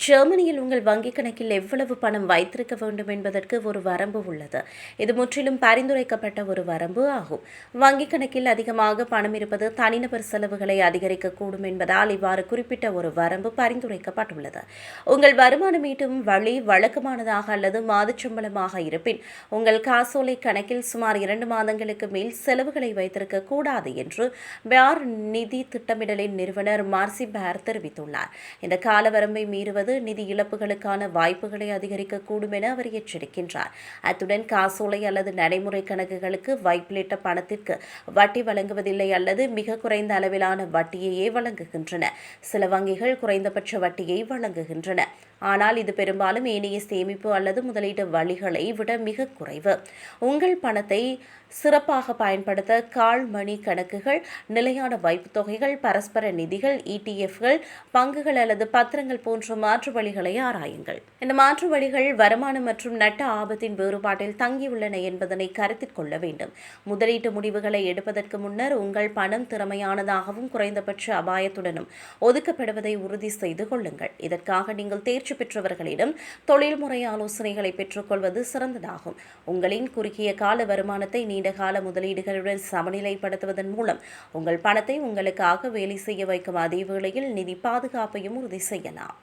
ஜெர்மனியில் உங்கள் வங்கிக் கணக்கில் எவ்வளவு பணம் வைத்திருக்க வேண்டும் என்பதற்கு ஒரு வரம்பு உள்ளது. இது முற்றிலும் பரிந்துரைக்கப்பட்ட ஒரு வரம்பு ஆகும். வங்கிக் கணக்கில் அதிகமாக பணம் இருப்பது தனிநபர் செலவுகளை அதிகரிக்கக்கூடும் என்பதால் இவ்வாறு குறிப்பிட்ட ஒரு வரம்பு பரிந்துரைக்கப்பட்டுள்ளது. உங்கள் வருமானம் ஈட்டும் வழி வழக்கமானதாக அல்லது மாதச்சம்பளமாக இருப்பின் உங்கள் காசோலை கணக்கில் சுமார் இரண்டு மாதங்களுக்கு மேல் செலவுகளை வைத்திருக்க கூடாது என்று பேர் நிதி திட்டமிடலின் நிறுவனர் மார்சி பேர் தெரிவித்துள்ளார். இந்த கால வரம்பை மீறுவது நிதி இழப்புகளுக்கான வாய்ப்புகளை அதிகரிக்கக்கூடும் என அவர் எச்சரிக்கின்றார். அத்துடன் காசோலை அல்லது நடைமுறை கணக்குகளுக்கு வைப்பிலிட்ட பணத்திற்கு வட்டி வழங்குவதில்லை அல்லது மிக குறைந்த அளவிலான வட்டியையே வழங்குகின்றன. சில வங்கிகள் குறைந்தபட்ச வட்டியை வழங்குகின்றன. ஆனால் இது பெரும்பாலும் ஏனைய சேமிப்பு அல்லது முதலீட்டு வழிகளை விட மிக குறைவு. உங்கள் பணத்தை சிறப்பாக பயன்படுத்த கால் மணி கணக்குகள் நிலையான வைப்புத் தொகைகள் பரஸ்பர நிதிகள் இடிஎஃப்கள் பங்குகள் அல்லது பத்திரங்கள் போன்ற மாற்று வழிகளை ஆராயுங்கள். இந்த மாற்று வழிகள் வருமானம் மற்றும் நட்ட ஆபத்தின் வேறுபாட்டில் தங்கியுள்ளன என்பதனை கருத்தில் கொள்ள வேண்டும். முதலீட்டு முடிவுகளை எடுப்பதற்கு முன்னர் உங்கள் பணம் திறமையானதாகவும் குறைந்தபட்ச அபாயத்துடனும் ஒதுக்கப்படுவதை உறுதி செய்து கொள்ளுங்கள். இதற்காக நீங்கள் தேர்ச்சி பெற்றவர்களிடம் தொழில்முறை ஆலோசனைகளை பெற்றுக்கொள்வது சிறந்ததாகும். உங்களின் குறுகிய கால வருமானத்தை நீண்டகால முதலீடுகளுடன் சமநிலைப்படுத்துவதன் மூலம் உங்கள் பணத்தை உங்களுக்காக வேலை செய்ய வைக்கும் அதே வேளையில் நிதி பாதுகாப்பையும் உறுதி செய்யலாம்.